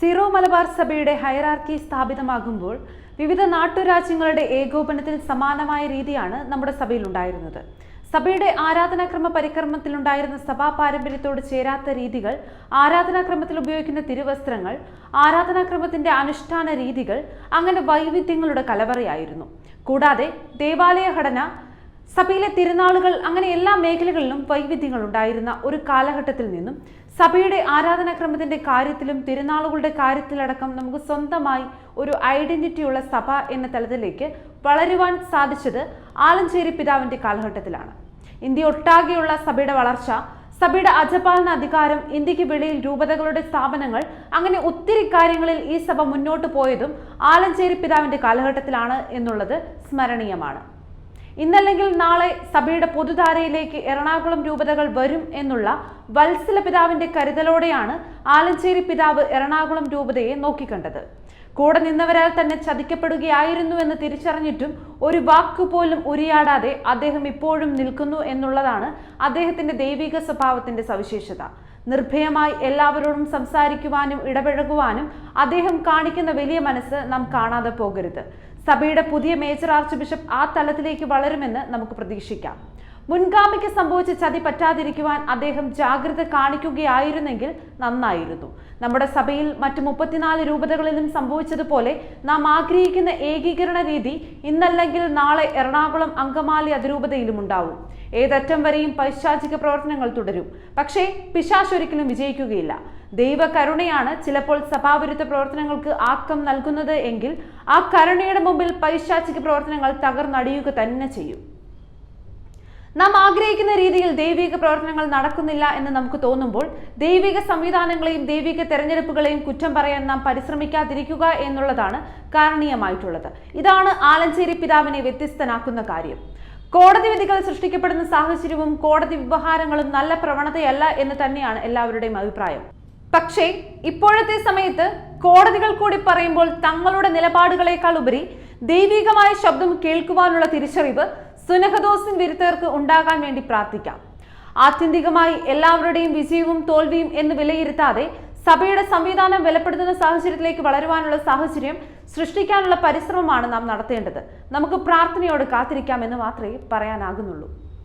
Zero Malabar സഭയുടെ hierarchy സ്ഥാപിതമാകുമ്പോൾ വിവിധ നാട്ടുരാജ്യങ്ങളുടെ ഏകോപനത്തിന് സമാനമായ രീതിയാണ് നമ്മുടെ സഭയിൽ ഉണ്ടായിരുന്നത് സഭയുടെ ആരാധനാക്രമ പരിക്രമത്തിലുണ്ടായിരുന്ന സഭാ പാരമ്പര്യത്തോട് ചേരാത്ത രീതികൾ ആരാധനാക്രമത്തിൽ ഉപയോഗിക്കുന്ന തിരുവസ്ത്രങ്ങൾ ആരാധനാക്രമത്തിന്റെ അനുഷ്ഠാന രീതികൾ അങ്ങനെ വൈവിധ്യങ്ങളുടെ കലവറയായിരുന്നു. കൂടാതെ ദേവാലയ ഘടന സഭയിലെ തിരുനാളുകൾ അങ്ങനെ എല്ലാ മേഖലകളിലും വൈവിധ്യങ്ങൾ ഉണ്ടായിരുന്ന ഒരു കാലഘട്ടത്തിൽ നിന്നും സഭയുടെ ആരാധനാക്രമത്തിന്റെ കാര്യത്തിലും തിരുനാളുകളുടെ കാര്യത്തിലടക്കം നമുക്ക് സ്വന്തമായി ഒരു ഐഡന്റിറ്റിയുള്ള സഭ എന്ന തലത്തിലേക്ക് വളരുവാൻ സാധിച്ചത് ആലഞ്ചേരി പിതാവിന്റെ കാലഘട്ടത്തിലാണ്. ഇന്ത്യ ഒട്ടാകെയുള്ള സഭയുടെ വളർച്ച സഭയുടെ അജപാലന അധികാരം ഇന്ത്യയ്ക്ക് വെളിയിൽ രൂപതകളുടെ സ്ഥാപനങ്ങൾ അങ്ങനെ ഒത്തിരി കാര്യങ്ങളിൽ ഈ സഭ മുന്നോട്ട് പോയതും ആലഞ്ചേരി പിതാവിന്റെ കാലഘട്ടത്തിലാണ് എന്നുള്ളത് സ്മരണീയമാണ്. ഇന്നല്ലെങ്കിൽ നാളെ സഭയുടെ പൊതുധാരയിലേക്ക് എറണാകുളം രൂപതകൾ വരും എന്നുള്ള വത്സല പിതാവിന്റെ കരുതലോടെയാണ് ആലഞ്ചേരി പിതാവ് എറണാകുളം രൂപതയെ നോക്കിക്കണ്ടത്. കൂടെ നിന്നവരാൽ തന്നെ ചതിക്കപ്പെടുകയായിരുന്നു എന്ന് തിരിച്ചറിഞ്ഞിട്ടും ഒരു വാക്കുപോലും ഉരിയാടാതെ അദ്ദേഹം ഇപ്പോഴും നിൽക്കുന്നു എന്നുള്ളതാണ് അദ്ദേഹത്തിന്റെ ദൈവിക സ്വഭാവത്തിന്റെ സവിശേഷത. നിർഭയമായി എല്ലാവരോടും സംസാരിക്കുവാനും ഇടപഴകുവാനും അദ്ദേഹം കാണിക്കുന്ന വലിയ മനസ്സ് നാം കാണാതെ പോകരുത്. സഭയുടെ പുതിയ മേജർ ആർച്ച് ബിഷപ്പ് ആ തലത്തിലേക്ക് വളരുമെന്ന് നമുക്ക് പ്രതീക്ഷിക്കാം. മുൻഗാമിക്ക് സംഭവിച്ച ചതി പറ്റാതിരിക്കുവാൻ അദ്ദേഹം ജാഗ്രത കാണിക്കുകയായിരുന്നെങ്കിൽ നന്നായിരുന്നു. നമ്മുടെ സഭയിൽ മറ്റ് മുപ്പത്തിനാല് രൂപതകളിലും സംഭവിച്ചതുപോലെ നാം ആഗ്രഹിക്കുന്ന ഏകീകരണ രീതി ഇന്നല്ലെങ്കിൽ നാളെ എറണാകുളം അങ്കമാലി അതിരൂപതയിലും ഉണ്ടാവും. ഏതറ്റം വരെയും പൈശാചിക പ്രവർത്തനങ്ങൾ തുടരും. പക്ഷേ പിശാശ് ഒരിക്കലും വിജയിക്കുകയില്ല. ദൈവ കരുണയാണ് ചിലപ്പോൾ സഭാവിരുദ്ധ പ്രവർത്തനങ്ങൾക്ക് ആക്കം നൽകുന്നത് എങ്കിൽ ആ കരുണയുടെ മുമ്പിൽ പൈശാചിക പ്രവർത്തനങ്ങൾ തകർന്നടിയുക തന്നെ ചെയ്യും. നാം ആഗ്രഹിക്കുന്ന രീതിയിൽ ദൈവിക പ്രവർത്തനങ്ങൾ നടക്കുന്നില്ല എന്ന് നമുക്ക് തോന്നുമ്പോൾ ദൈവിക സംവിധാനങ്ങളെയും ദൈവിക തെരഞ്ഞെടുപ്പുകളെയും കുറ്റം പറയാൻ നാം പരിശ്രമിക്കാതിരിക്കുക എന്നുള്ളതാണ് കാരണീയമായിട്ടുള്ളത്. ഇതാണ് ആലഞ്ചേരി പിതാവിനെ വ്യത്യസ്തനാക്കുന്ന കാര്യം. കോടതി വിധികൾ സൃഷ്ടിക്കപ്പെടുന്ന സാഹചര്യവും കോടതി വ്യവഹാരങ്ങളും നല്ല പ്രവണതയല്ല എന്ന് തന്നെയാണ് എല്ലാവരുടെയും അഭിപ്രായം. പക്ഷേ ഇപ്പോഴത്തെ സമയത്ത് കോടതികൾ കൂടി പറയുമ്പോൾ തങ്ങളുടെ നിലപാടുകളെക്കാൾ ഉപരി ദൈവികമായ ശബ്ദം കേൾക്കുവാനുള്ള തിരിച്ചറിവ് സുനഹദോസിൻ വിരുദ്ധർക്ക് ഉണ്ടാകാൻ വേണ്ടി പ്രാർത്ഥിക്കാം. ആത്യന്തികമായി എല്ലാവരുടെയും വിജയവും തോൽവിയും എന്ന് വിലയിരുത്താതെ സഭയുടെ സംവിധാനം വിലപ്പെടുത്തുന്ന സാഹചര്യത്തിലേക്ക് വളരുവാനുള്ള സാഹചര്യം സൃഷ്ടിക്കാനുള്ള പരിശ്രമമാണ് നാം നടത്തേണ്ടത്. നമുക്ക് പ്രാർത്ഥനയോട് കാത്തിരിക്കാമെന്ന് മാത്രമേ പറയാനാകുന്നുള്ളൂ.